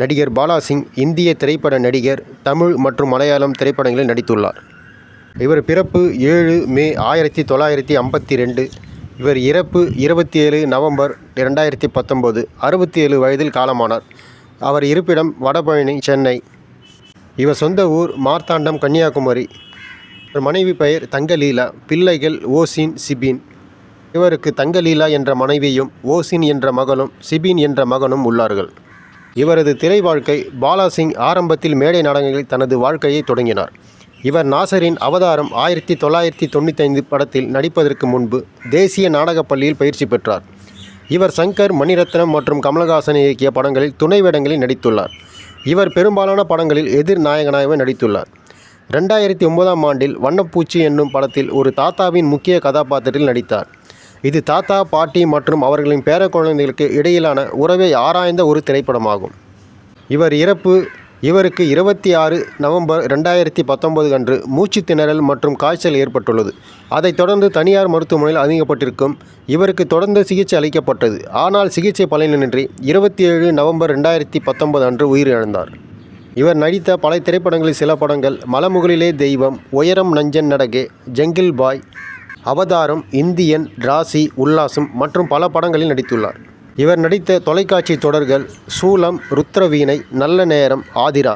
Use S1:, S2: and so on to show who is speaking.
S1: நடிகர் பாலாசிங் இந்திய திரைப்பட நடிகர் தமிழ் மற்றும் மலையாளம் திரைப்படங்களில் நடித்துள்ளார். இவர் பிறப்பு ஏழு மே ஆயிரத்தி தொள்ளாயிரத்தி ஐம்பத்தி ரெண்டு இவர் இறப்பு இருபத்தி ஏழு நவம்பர் ரெண்டாயிரத்தி பத்தொம்போது அறுபத்தி ஏழு வயதில் காலமானார். அவர் இருப்பிடம் வடபழனி சென்னை. இவர் சொந்த ஊர் மார்த்தாண்டம் கன்னியாகுமரி. இவர் மனைவி பெயர் தங்கலீலா பிள்ளைகள் ஓசின் சிபின். இவருக்கு தங்கலீலா என்ற மனைவியும் ஓசின் என்ற மகளும் சிபின் என்ற மகனும் உள்ளார்கள். இவரது திரை வாழ்க்கை பாலாசிங் ஆரம்பத்தில் மேடை நாடகங்களில் தனது வாழ்க்கையை தொடங்கினார். இவர் நாசரின் அவதாரம் ஆயிரத்தி தொள்ளாயிரத்தி தொண்ணூத்தைந்து படத்தில் நடிப்பதற்கு முன்பு தேசிய நாடகப் பள்ளியில் பயிற்சி பெற்றார். இவர் சங்கர் மணிரத்னம் மற்றும் கமலஹாசன் இயக்கிய படங்களில் துணை வேடங்களில் நடித்துள்ளார். இவர் பெரும்பாலான படங்களில் எதிர் நாயகனாகவே நடித்துள்ளார். ரெண்டாயிரத்தி ஒன்பதாம் ஆண்டில் வண்ணப்பூச்சி என்னும் படத்தில் ஒரு தாத்தாவின் முக்கிய கதாபாத்திரத்தில் நடித்தார். இது தாத்தா பாட்டி மற்றும் அவர்களின் பேர குழந்தைகளுக்கு இடையிலான உறவை ஆராய்ந்த ஒரு திரைப்படமாகும். இவர் இறப்பு இவருக்கு இருபத்தி ஆறு நவம்பர் ரெண்டாயிரத்தி பத்தொன்பது அன்று மூச்சு திணறல் மற்றும் காய்ச்சல் ஏற்பட்டுள்ளது. அதைத் தொடர்ந்து தனியார் மருத்துவமனையில் அதிகப்பட்டிருக்கும் இவருக்கு தொடர்ந்து சிகிச்சை அளிக்கப்பட்டது. ஆனால் சிகிச்சை பலனின்றி இருபத்தி ஏழு நவம்பர் ரெண்டாயிரத்தி பத்தொன்பது அன்று உயிரிழந்தார். இவர் நடித்த பல திரைப்படங்களில் சில படங்கள் மலமுகளிலே தெய்வம் உயரம் நஞ்சன் நடகே ஜங்கில் பாய் அவதாரம் இந்தியன் ராசி உல்லாசம் மற்றும் பல படங்களில் நடித்துள்ளார். இவர் நடித்த தொலைக்காட்சி தொடர்கள் சூலம் ருத்ரவீணை நல்ல நேரம் ஆதிரா.